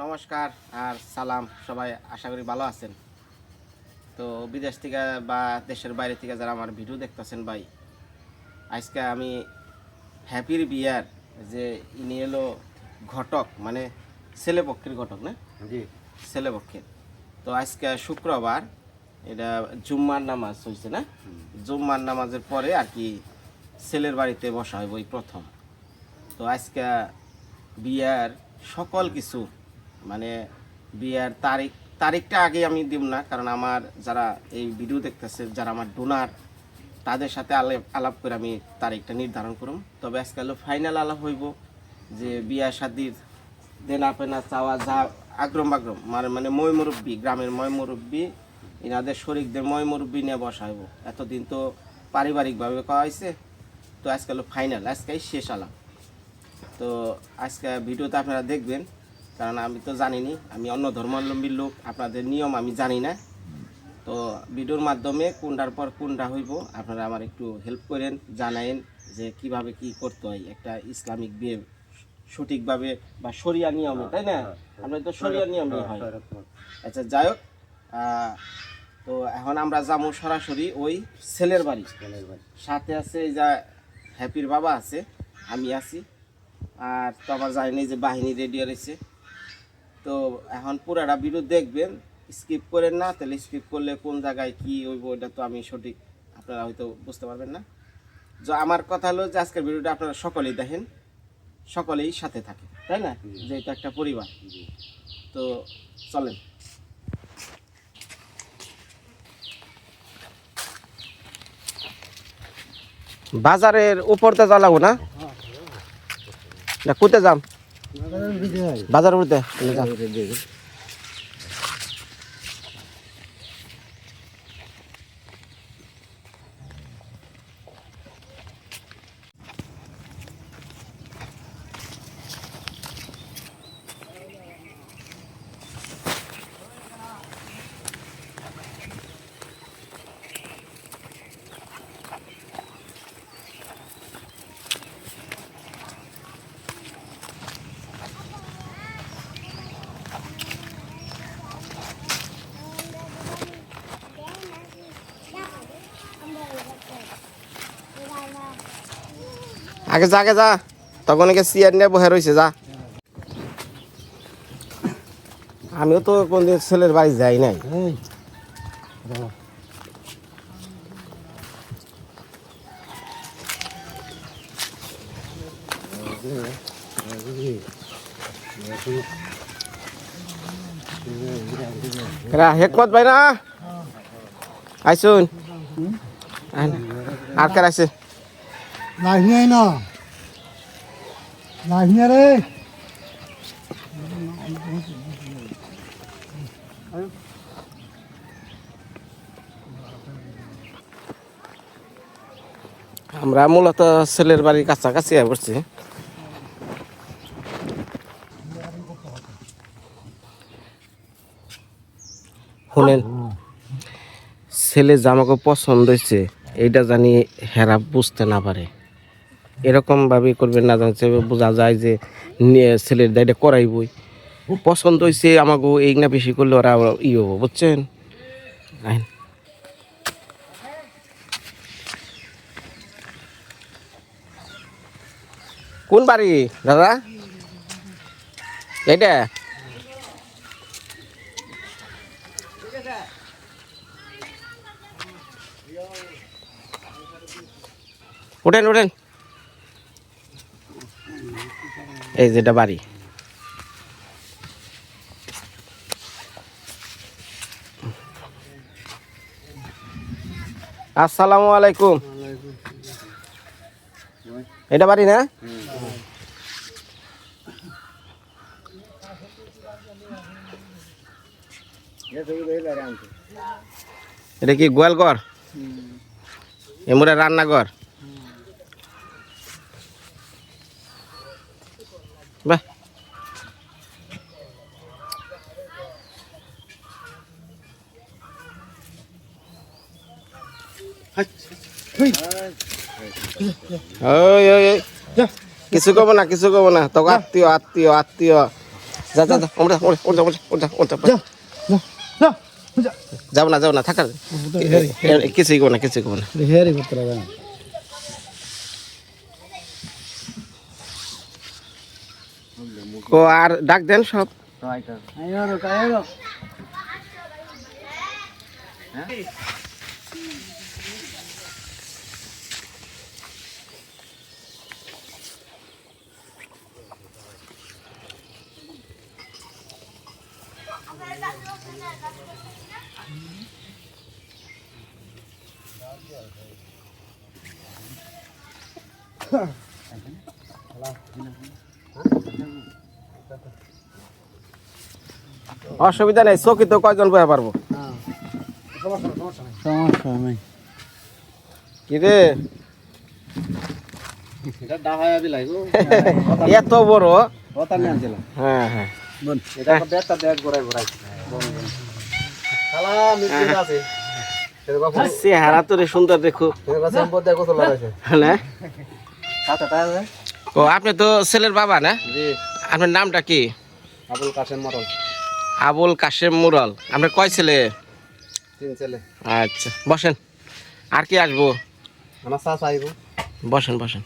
নমস্কার আর সালাম সবাই আশা করি ভালো আছেন। তো বিদেশ থেকে বা দেশের বাইরে থেকে যারা আমার ভিডিও দেখতেছেন ভাই আজকে আমি হ্যাপির বিয়ার যে ইনি এলো ঘটক মানে ছেলেপক্ষের ঘটক না? জি। ছেলেপক্ষের তো আজকে শুক্রবার এটা জুম্মার নামাজ হয়েছে না? জুম্মার নামাজের পরে আর কি ছেলের বাড়িতে বসা হয় ওই প্রথম। তো আজকে বিয়ার সকল কিছু মানে বিয়ার তারিখ, তারিখটা আগে আমি দিব না, কারণ আমার যারা এই ভিডিও দেখতেছে, যারা আমার ডোনার তাদের সাথে আলাপ আলাপ করে আমি তারিখটা নির্ধারণ করুম। তবে আজকাল ফাইনাল আলাপ হইব, যে বিয়া শাদির দেনা পেনা, চাওয়া, যা আগ্রম বাগ্রম মানে মানে ময় মুরব্বী, গ্রামের ময় মুরব্বী এনাদের শরিকদের ময় মুরব্বী নিয়ে বসা হইব। এতদিন তো পারিবারিকভাবে করা হয়েছে তো আজকাল ফাইনাল আজকেই শেষ আলাপ। তো আজকে ভিডিওতে আপনারা দেখবেন কারণ আমি তো জানি জানিনি আমি অন্য ধর্মাবলম্বীর লোক আপনাদের নিয়ম আমি জানি না। তো ভিডিওর মাধ্যমে কোনটার পর কোনটা হইব আপনারা আমার একটু হেল্প করেন জানাইন যে কীভাবে কি করতে হয়। একটা ইসলামিক বিয়ে সঠিকভাবে বা শরিয়া নিয়মে তাই না? আমরা তো শরিয়া নিয়মে হয় আচ্ছা যাই হোক তো এখন আমরা যাব সরাসরি ওই ছেলের বাড়ি। সাথে আছে এই যা হ্যাপির বাবা আছে আমি আছি। আর তো আমার জানি যে বাহিনী রেডি রয়েছে তো এখন পুরাটা ভিডিও দেখবেন স্কিপ করেন না তাহলে স্কিপ করলে কোন জায়গায় কি হইব ওটা তো আমি সঠিক আপনারা হয়তো বুঝতে পারবেন না। যে আমার কথা হলো যে আজকের ভিডিওটা আপনারা সকলেই দেখেন সকলেই সাথে থাকে তাই না? যে এটা একটা পরিবার। তো চলেন। বাজারের উপরতে যা লাগবো না? না কোথায় যাম? বাজার উঠতে আগে যা আগে যা। তখন একে চেয়ার নিয়ে বসে রয়েছে যা। আমিও তো কোনদিন ছেলের বাড়ি যাই নাই। হেকমত ভাই না? আইসুন। আর কার আছে আমরা মূলত ছেলের বাড়ির কাছাকাছি পড়ছি। শুনেন, ছেলে জামাকে পছন্দ হয়েছে, এইটা জানি হেরা বুঝতে না পারে। এরকম ভাবে করবেন না জানছে বোঝা যায় যে ছেলের দায়টা করাইবই। পছন্দ হয়েছে আমাকে এই না বেশি করলে ওরা ই হব, বুঝছেন? কোন বাড়ি, দাদা? এটা ওঠেন ওঠেন। এই যেটা বাড়ি। আসসালামু আলাইকুম। এটা বাড়ি না? এটা কি গোয়ালঘর? এমুরা রান্নাঘর? ওই ওই ওই কিছু কব না কিছু কব না। তোকে আত্মীয় আত্মীয় আত্মীয়। যা যা যা ওমরা ওরে ওরে ওরে ওরে ওরে যা যা যা যা। যাও না যাও না থাকার কিছুই করব না কিছুই করব না। হেয়ারি করতে লাগে না। ও আর ডাক দেন সব। আইরো অসুবিধা নেই চকি তো কয়জন বয়া পারব? সমস্যা নেই। কি রে? এটা ডাহায়া বিলাই গো এত বড়? হ্যাঁ হ্যাঁ। এটা দেখ ঘোরাই ঘোরাই আছে। চেহারা তো রে সুন্দর দেখো। তাই ও আপনি তো ছেলের বাবা না? জি। আপনার নামটা কি? আবুল কাশেম মরল। আবুল কাশেম মুরাল। আপনার কয় ছেলে? তিন ছেলে। আচ্ছা বসেন। আর কি আসব? আমার শাশ আইব। বসেন বসেন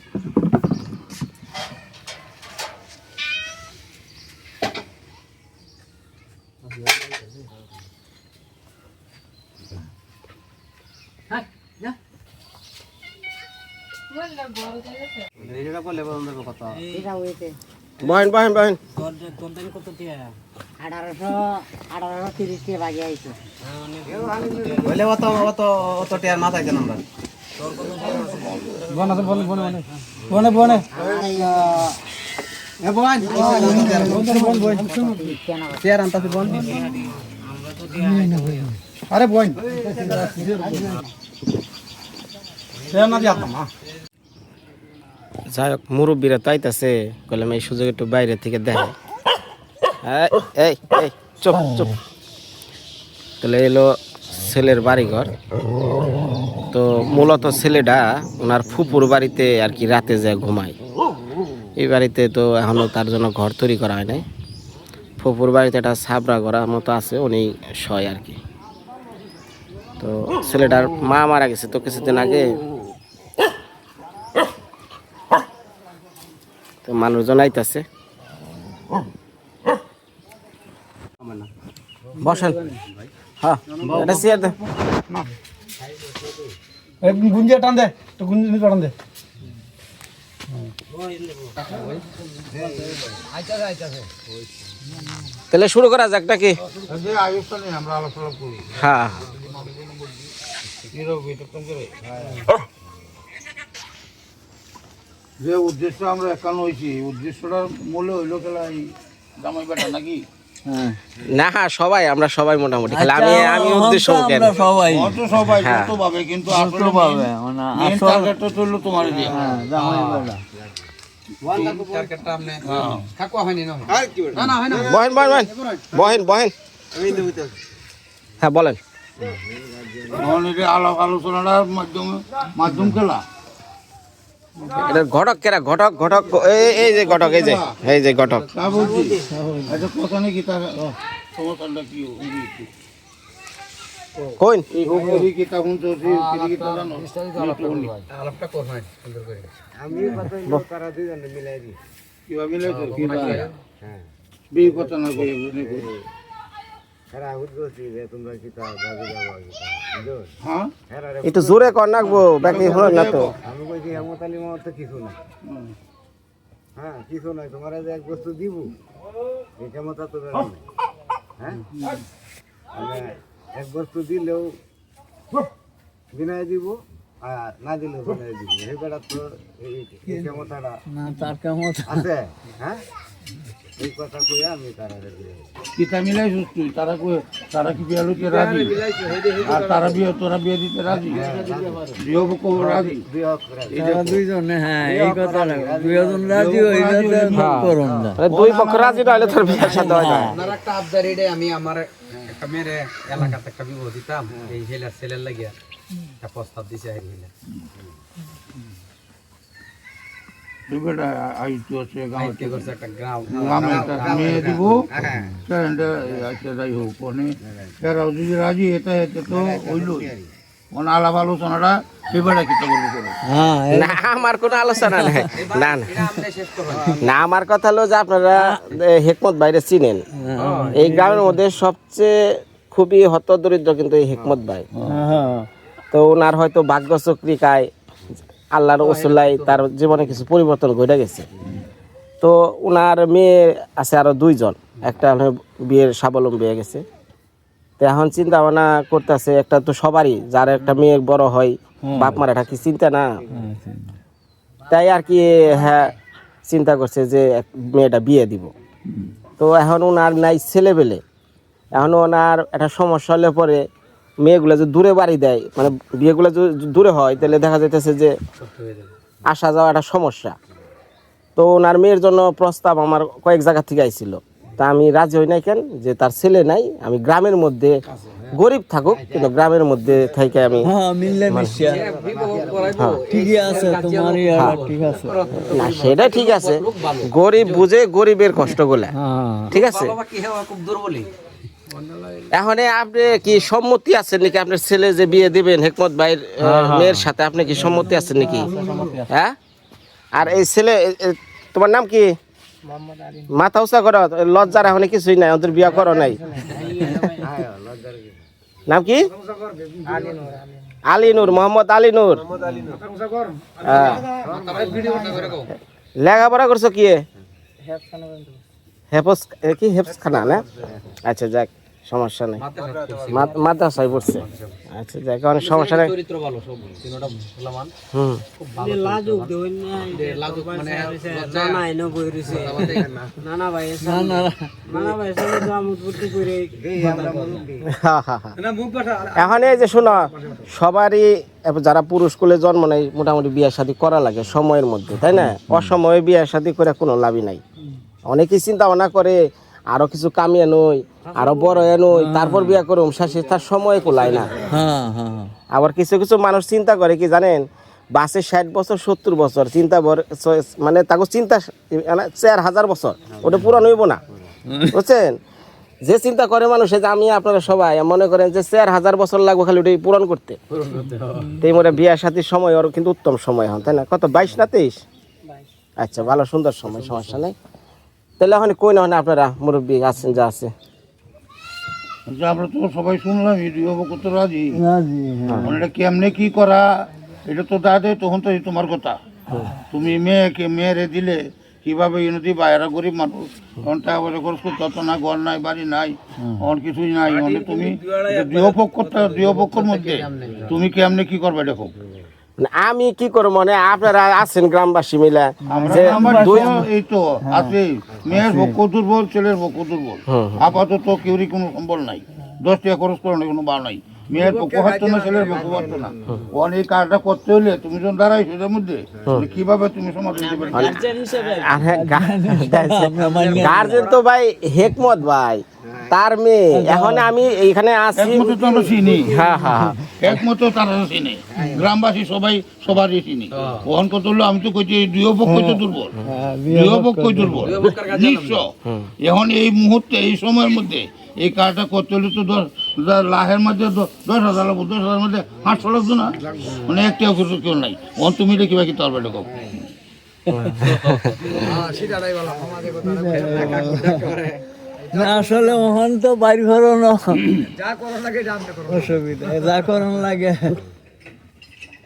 এটা বলে বন্ধ কথা বহেন বহেন বহেন আঠারোশো আঠারোশো তিরিশ টাকা বাকি আইছে বলে অত অত অত টিয়ার মাথায় কেন আমরা বনে বনে বনে বনে বনে এ বোন বোন বোন টিয়ার আনতাছি বোন আরে বোন না দিয়াতাম যাই হোক মুরব্বীরা তো আইতাছে কইলাম এই সুযোগ একটু বাইরে থেকে দেখে চুপ চুপ। তাহলে এলো ছেলের বাড়িঘর। তো মূলত ছেলেটা ওনার ফুপুর বাড়িতে আর কি রাতে যায় ঘুমায়। এই বাড়িতে তো এখনও তার জন্য ঘর তৈরি করা হয় নাই। ফুপুর বাড়িতে একটা সাবরা করা মতো আছে, উনি শয় আর কি। তো ছেলেটার মা মারা গেছে তো কিছুদিন আগে। তো মানুষজন আইতাছে। বসেন। হ্যাঁ এটা চেয়ার দে। গুঞ্জে টান দে তো গুঞ্জে টান দে। তাহলে শুরু করা যাক নাকি? হ্যাঁ। যে উদ্দেশ্য আমরা একান্ন হয়েছি উদ্দেশ্যটার মূল্য হইল খেলা এই জামাই বেটা নাকি? না হ্যাঁ সবাই আমরা সবাই মোটামুটি। খালি আমি আমি উদ্দেশ্য কেন? অত সবাই হ্যাঁ। যত পাবে কিন্তু আসলে মেন টার্গেটটা তো তোমার দিয়ে। বহেন বহেন বহেন। বহেন বহেন। হ্যাঁ বলেন। আলোচনাটার মাধ্যমে মাধ্যম খেলা। এটা ঘটক কেরা? ঘটক ঘটক এই এই যে ঘটক এই যে এই যে ঘটক। তা বলছি একটু জোরে কর নাকবো বাকি হলো না তো। আমি কইছি হেমতালি মামার তো কিছু না। হ্যাঁ কিছু নয় তোমার যে এক বস্তু দিব এই ক্ষমতা তো বেড়া নাই হ্যাঁ? মানে এক বস্তু দিলেও বিনায় দিব আর না দিলেও বিনয় দিব এই বেড়া তো এই এই ক্ষমতাটা না তার কেমন আছে হ্যাঁ? এই কথা কইয়া আমি তারা দিয়ে কিতা তুই তারা কই তারা কি বিয়ে লইতে রাজি? আর তারা বিয়ে তোরা বিয়ে দিতে রাজি? বিয়ে কো রাজি? দুইজন হ্যাঁ এই কথা দুইজন রাজি হইলে করুন না। দুই পক্ষ রাজি নাহলে তোর সাথে হয় না। আপনার একটা আবদার আমি আমার একটা মেয়ের এলাকাতে একটা বিবাহ দিতাম এই ছেলের লাগিয়া। একটা প্রস্তাব দিছে এই হেলা এবারে আইতে আছে গাঁও একটা গ্রাম। গ্রামে একটা মেয়ে দিব হ্যাঁ আচ্ছা যাই হোক মানে এরাও যদি রাজি এটা এতে তো হইলই। মানে আলাপ আলোচনাটা এবারে কি বলব করো হ্যাঁ না আমার কোনো আলোচনা নাই। না না। এটা আমরা শেষ করব। না আমার কথা হলো যে আপনারা হেকমত বাইরে চিনেন। এই গ্রামের মধ্যে সবচেয়ে খুবই হত দরিদ্র কিন্তু এই হেকমত ভাই হ্যাঁ। তো ওনার হয়তো ভাগ্য চক্রিকায় আল্লাহর ওসুল্লাই তার জীবনে কিছু পরিবর্তন ঘটে গেছে। তো ওনার মেয়ে আছে আরও দুইজন। একটা হলো বিয়ের স্বাবলম্বী হয়ে গেছে। তো এখন চিন্তা ভাবনা করতেছে একটা তো সবারই যার একটা মেয়ে বড় হয় বাপ মার এটা কি চিন্তা না? তাই আর কি হ্যাঁ চিন্তা করছে যে এক মেয়েটা বিয়ে দিব। তো এখন ওনার নাই ছেলেবেলে। এখন ওনার একটা সমস্যা হলে পরে মেয়েগুলো যে দূরে বাড়ি দেয় মানে বিয়েগুলো যদি দূরে হয় তাহলে দেখা যাইতেছে যে আসা যাওয়া একটা সমস্যা। তো ওনার মেয়ের জন্য প্রস্তাব আমার কয়েক জায়গা থেকে আইছিল। তা আমি রাজি হই নাই কেন? যে তার ছেলে নাই আমি গ্রামের মধ্যে গরিব থাকুক কিন্তু গ্রামের মধ্যে থেকে আমি হ্যাঁ ইয়ারা ঠিক আছে। না সেটা ঠিক আছে। গরিব বুঝে গরিবের কষ্টগুলা। হ্যাঁ। ঠিক আছে? এখন আপনি কি সম্মতি আছেন নাকি? আপনার ছেলে যে বিয়ে দিবেন হেকমত ভাইয়ের মেয়ের সাথে আপনি কি সম্মতি আছেন নাকি? হ্যাঁ আর এই ছেলে তোমার নাম কি? মাথা উঁচা করো লজ্জার এখন কিছুই নাই ওদের বিয়া করো নাই। নাম কি? আলী নূর মোহাম্মদ আলী নূর। হ্যাঁ। লেখাপড়া করছ কি? হেফস এ কি হেফস খানা না? আচ্ছা যাক সমস্যা নেই। মাদ্রাসায় পড়ছে। আচ্ছা যাক অনেক সমস্যা নেই। হুম। মানে। এখন এই যে শোনো সবারই যারা পুরুষ কুলে জন্ম নেয় মোটামুটি বিয়ে শাদী করা লাগে সময়ের মধ্যে তাই না? অসময়ে বিয়ে শাদী করে কোনো লাভই নাই। অনেকেই চিন্তা ভাবনা করে আরও কিছু কামিয়ে নই আরও বড় এ নই তারপর বিয়ে করুম শেষে তার সময় কোলায় না। হ্যাঁ হ্যাঁ আবার কিছু কিছু মানুষ চিন্তা করে কি জানেন বাসে ষাট বছর সত্তর বছর চিন্তা মানে তাকে চিন্তা মানে চার হাজার বছর ওটা পূরণ হইব না। বুঝছেন? যে চিন্তা করে মানুষে যে আমি আপনারা সবাই মনে করেন যে চার হাজার বছর লাগবে খালি ওটাই পূরণ করতে। এই মনে বিয়া সাথীর সময় ওর কিন্তু উত্তম সময় হন তাই না? কত বাইশ না তেইশ? আচ্ছা ভালো সুন্দর সময় সমস্যা নেই। তাহলে এখন কই না হয় আপনারা মুরব্বী আছেন যা আছে আমরা তো সবাই শুনলাম ভিডিও কত রাজি রাজি হ্যাঁ মানে এটা কেমনে কি করা এটা তো দাদে তখন তো এই তোমার কথা তুমি মেয়েকে মেয়েরে দিলে কীভাবে এনে দিবা এরা গরিব মানুষ তখন টাকা পয়সা খরচ করতে হতো না ঘর নাই বাড়ি নাই অন কিছুই নাই মানে তুমি গৃহপক্ষটা গৃহপক্ষর মধ্যে তুমি কেমনে কি করবে দেখো মানে আমি কি করব? মানে আপনারা আছেন গ্রামবাসী মিলে যে দুই এই তো আছে। মেয়ের পক্ষ দুর্বল ছেলের দুর্বল আপাতত কেউরই কোনো সম্বল নাই। দশ টাকা খরচ করে কোনো বা নাই। মেয়ের পক্ষ হচ্ছে না ছেলের পক্ষ হচ্ছে না। অনেক কাজটা করতে হলে তুমি যখন দাঁড়াইছো এর মধ্যে কীভাবে তুমি সমাধান দিবে আর হ্যাঁ, গার্জেন তো ভাই হেকমত ভাই। তার মেয়ে। এখন আমি এইখানে আছি। একমতো তো আমরা চিনি। হ্যাঁ হ্যাঁ হ্যাঁ। তারা চিনি। গ্রামবাসী সবাই সবারই চিনি। কত হলো আমি তো কইছি দুই পক্ষই তো দুর্বল। দুই পক্ষই দুর্বল। নিশ্চয়। এখন এই মুহূর্তে এই সময়ের মধ্যে এই কাজটা করতে হলে তো দশ দশ লাখের মধ্যে দশ হাজার লাগবো দশ হাজার মধ্যে পাঁচশো লাগতো না? মানে একটাও কিছু কেউ নাই। ওখান তুমি দেখি বাকি তোর বেটা কম না আসলে ওখান তো বাড়ি ঘরও ন। অসুবিধা যা করন লাগে।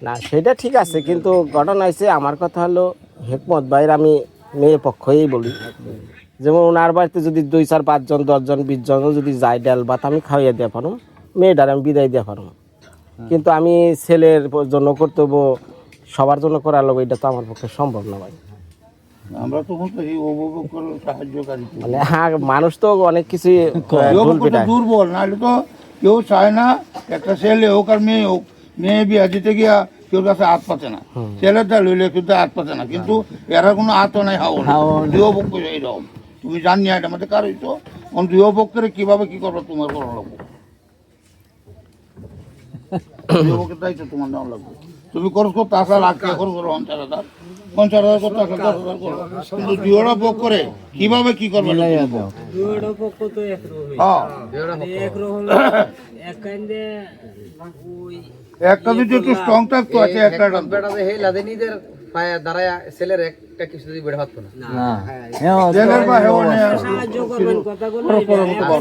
না সেটা ঠিক আছে কিন্তু ঘটনা হয়েছে আমার কথা হলো হেকমত ভাইয়ের আমি মেয়ে পক্ষই বলি। যেমন ওনার বাড়িতে যদি দুই চার পাঁচজন দশজন বিশ জন যদি যায় ডাল ভাত আমি খাওয়াইয়া দিয়ে পারো মেয়েটার আমি বিদায় দিয়ে পারো কিন্তু আমি ছেলের জন্য কর্তব্য সবার জন্য করার লোক এটা তো আমার পক্ষে সম্ভব না ভাই। আমরা তখন তো এই অভিযোগ করে সাহায্যকারী মানে হ্যাঁ মানুষ তো অনেক পিটায়। দুর্বল নাহলে তো কেউ চায় না একটা ছেলে হোক আর মেয়ে হোক মেয়ে বিয়া দিতে গিয়া কেউ কাছে হাত পাতে না। ছেলেটা লইলে কিন্তু হাত পাতে না কিন্তু এরা কোনো হাত নাই হাও দুই পক্ষ এইরকম তুমি জানি এটা আমাদের কার হইতো দুই পক্ষের কীভাবে কি করব তোমার করা লাগবে দুই পক্ষের দায়িত্ব তোমার নেওয়া লাগবে। তুমি করছ তাছাড়া টাকা খরচ করো পঞ্চাশ হাজার করতে আসলে দশ হাজার করো কিন্তু দুইটা ভোগ করে কীভাবে কি করবে দুইটা পক্ষ তো একরকম হ্যাঁ। একরকম এক কান্দে ওই একটা যদি একটু স্ট্রং থাকতো আছে একটা বেটা যে হেলা পায়ে দাঁড়ায় ছেলের একটা কিছু যদি বেড়ে পারতো না না। হ্যাঁ জেলের বা হেওয়ানে সাহায্য করবেন কথা বলে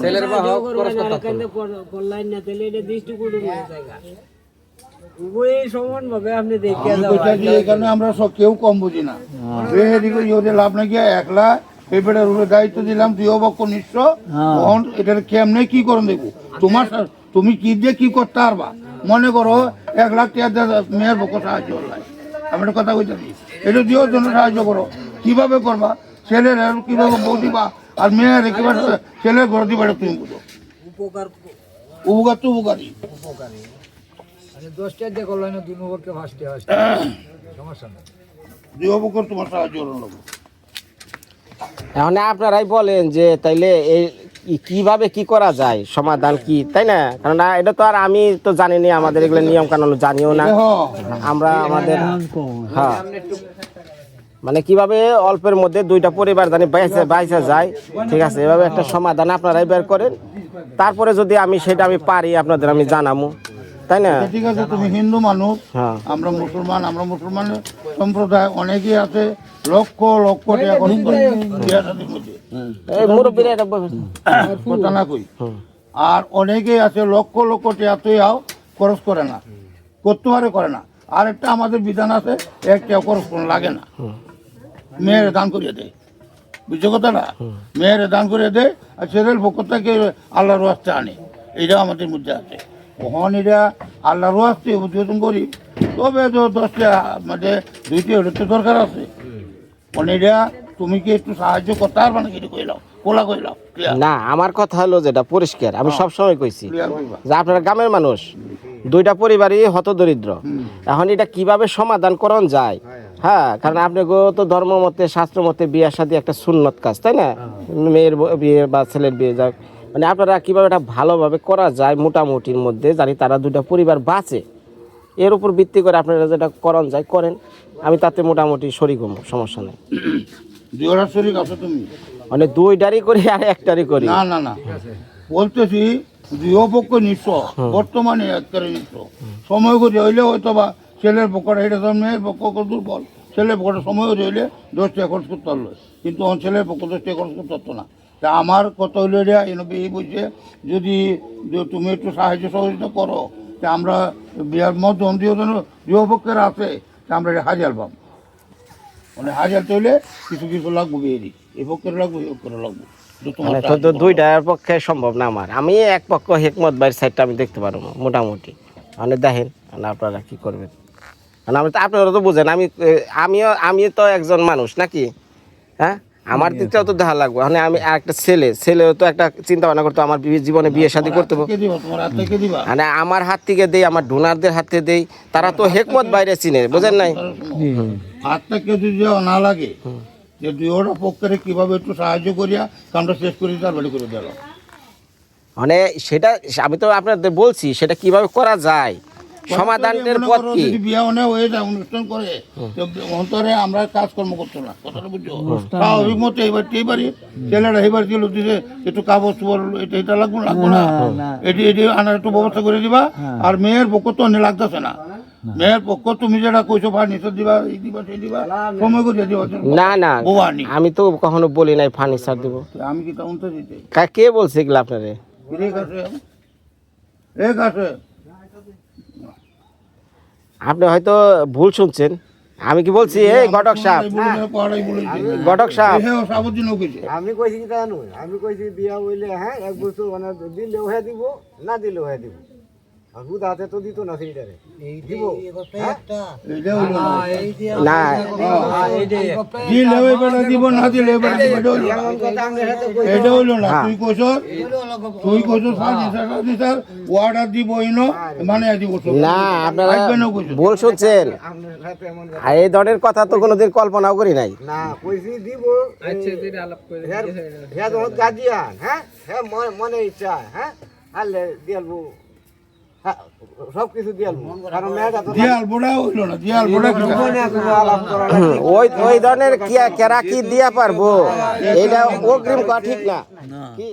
ছেলের বা হোক খরচ করতে পারতো না তাহলে এটা দৃষ্টি কুটুম জায়গা উভয় আমরা সব কেউ কম বুঝি না। লাভ না গিয়া একলা এই বেটার দায়িত্ব দিলাম তুই অবক্ষ নিঃস্ব এটার কেমনে কি করুন দেখব? তোমার তুমি কি দিয়ে কি করতে পারবা? মনে করো এক লাখ টাকা মেয়ের পক্ষ সাহায্য করলাই আমি একটা কথা কইতে এটা দিয়েও জন্য সাহায্য করো। কীভাবে করবা? ছেলের কীভাবে বউ দিবা? আর মেয়ের কীভাবে ছেলের ঘর দিবা এটা তুমি বুঝো। উপকার উপকার তো উপকারী দশটা দিয়ে করলাই না দুই নম্বরকে ফার্স্টে সমস্যা নেই। দুই অবকর তোমার সাহায্য করো এখন আপনারাই বলেন যে তাইলে এই কীভাবে কি করা যায় সমাধান কি তাই না? কারণ এটা তো আর আমি তো জানি না আমাদের এগুলো নিয়ম কানুন জানিও না। আমরা আমাদের হ্যাঁ। মানে কীভাবে অল্পের মধ্যে দুইটা পরিবার জানি বাইসে বাইসে যায় ঠিক আছে? এভাবে একটা সমাধান আপনারাই বের করেন। তারপরে যদি আমি সেটা আমি পারি আপনাদের আমি জানাব তাই না? ঠিক আছে তুমি হিন্দু মানুষ হ্যাঁ। আমরা মুসলমান আমরা মুসলমান সম্প্রদায় অনেকেই আছে লক্ষ লক্ষ টাকা। কথা না কই আর অনেকেই আছে লক্ষ লক্ষ টাকা তুইও খরচ করে না করতে পারে করে না। আর একটা আমাদের বিধান আছে এক টাকা খরচ লাগে না। মেয়ের দান করিয়ে দেয় বুঝছ কথাটা? মেয়ের দান করিয়ে দেয় আর ছেলের পক্ষ থেকে আল্লাহর রাস্তে আনে। এটাও আমাদের মধ্যে আছে। কখন এটা আল্লাহর রাস্তে উদ্বোধন করি। তবে তো দশটা মানে দুইটি হলে তো দরকার আছে। মানে এটা তুমি কি একটু সাহায্য করতে পারবে না কিছু কোলা কইলাও না আমার কথা হলো যেটা পরিষ্কার আমি সব সময় কইছি যে আপনারা গ্রামের মানুষ দুইটা পরিবারই হতদরিদ্র। এখন এটা কীভাবে সমাধান করণ যায়? হ্যাঁ কারণ আপনি তো ধর্ম মতে শাস্ত্র মতে বিয়ের সাথে একটা সুন্নত কাজ তাই না? মেয়ের বিয়ে বা ছেলের বিয়ে যাক মানে আপনারা কীভাবে এটা ভালোভাবে করা যায় মোটামুটির মধ্যে জানি তারা দুইটা পরিবার বাঁচে। এর উপর ভিত্তি করে আপনারা যেটা করণ যায় করেন। আমি তাতে মোটামুটি শরিক হব সমস্যা নেই। শরীর আছে তুমি? মানে দুইটারই করি আর একটারই করি। না না না। বলতেছি দুই পক্ষ নিঃস্ব বর্তমানে একবারে নিঃস্ব সময় করে হইলে হয়তো বা ছেলের পক্ষটা এটা তো মেয়ের পক্ষ দুর্বল। ছেলের পক্ষটা সময় করে হইলে দশ টাকা খরচ করতে পারল। কিন্তু ছেলের পক্ষ দশ টাকা খরচ করতে পারতো না। তা আমার কত হইলে এই বলছে যদি তুমি একটু সাহায্য সহযোগিতা করো তা আমরা বিয়ার মধ্যে দিয়ে দুই পক্ষের আছে তা আমরা এটা হাজার পাবো। মানে হাজার তৈলে কিছু কিছু লাগবো বিয়ে এই পক্ষের লাগবো এই পক্ষের লাগবো। দুইটার পক্ষে সম্ভব না আমার। আমি এক পক্ষ হেকমত বাইর সাইডটা আমি দেখতে পারব মোটামুটি। মানে দেখেন মানে আপনারা কি করবেন? মানে আমি তো আপনারা তো বুঝেন আমি আমিও আমি তো একজন মানুষ নাকি? হ্যাঁ? আমার দিকটাও তো দেখা লাগবে। মানে আমি একটা ছেলে ছেলেও তো একটা চিন্তা ভাবনা করতো আমার জীবনে বিয়ে শাদী করতে। মানে আমার হাত থেকে দেই আমার ডোনারদের হাত থেকে দেই। তারা তো হেকমত বাইরে চিনে বোঝেন নাই? হাত থেকে যদি না লাগে যে দুই ওটা কীভাবে একটু সাহায্য করিয়া কামটা শেষ করে তার বাড়ি করে দিল। মানে সেটা আমি তো আপনাদের বলছি সেটা কীভাবে করা যায়? সমাধানের পথ কি? যদি বিয়ে হয়ে যায় অনুষ্ঠান করে তো অন্তরে আমরা কাজকর্ম করতো না কথাটা বুঝছ? স্বাভাবিক মতো এইবার এইবারই ছেলেরা এইবার ছিল দিছে একটু কাগজ চোপড় এটা এটা লাগবো না, লাগবো না। এটি এটি আনার একটু ব্যবস্থা করে দিবা আর মেয়ের পক্ষ তো অন্য লাগতেছে না। মেয়ের পক্ষ তুমি যেটা কইছো ফার্নিচার দিবা এই দিবা সেই দিবা সময় করে দিবা না না। আমি তো কখনো বলি নাই ফার্নিচার দিব। আমি কি দিতে? বলছে এগুলো আপনারে? এক আছে। এক আছে। আপনি হয়তো ভুল শুনছেন। আমি কি বলছি? এই ঘটক সাহেব। ঘটক সাহেব। আমি কইছি কি জানো আমি কইছি বিয়া হইলে হ্যাঁ এক বছর মানে দিলে হ্যাঁ দিব না দিলে ওহে দিব। তো দিত না সেইটারে দিব হ্যাঁ? এইটা হইল না। না দিলে এবারে দিব না দিলে এবারে দিব এটা হইল না। কথা তুই তুই অর্ডার দিব ইনো মানে দিব না আপনারা শুনছেন এই তো কোনোদিন কল্পনাও করি নাই না কইছি দিব আচ্ছা যেটা আলাপ করে হ্যাঁ হ্যাঁ হ্যাঁ হ্যাঁ মনে- মনে ইচ্ছা হ্যাঁ আলে ওই ওই ধরনের কি কেরা কি দিয়া পারব? এটা অগ্রিম ঠিক না। কি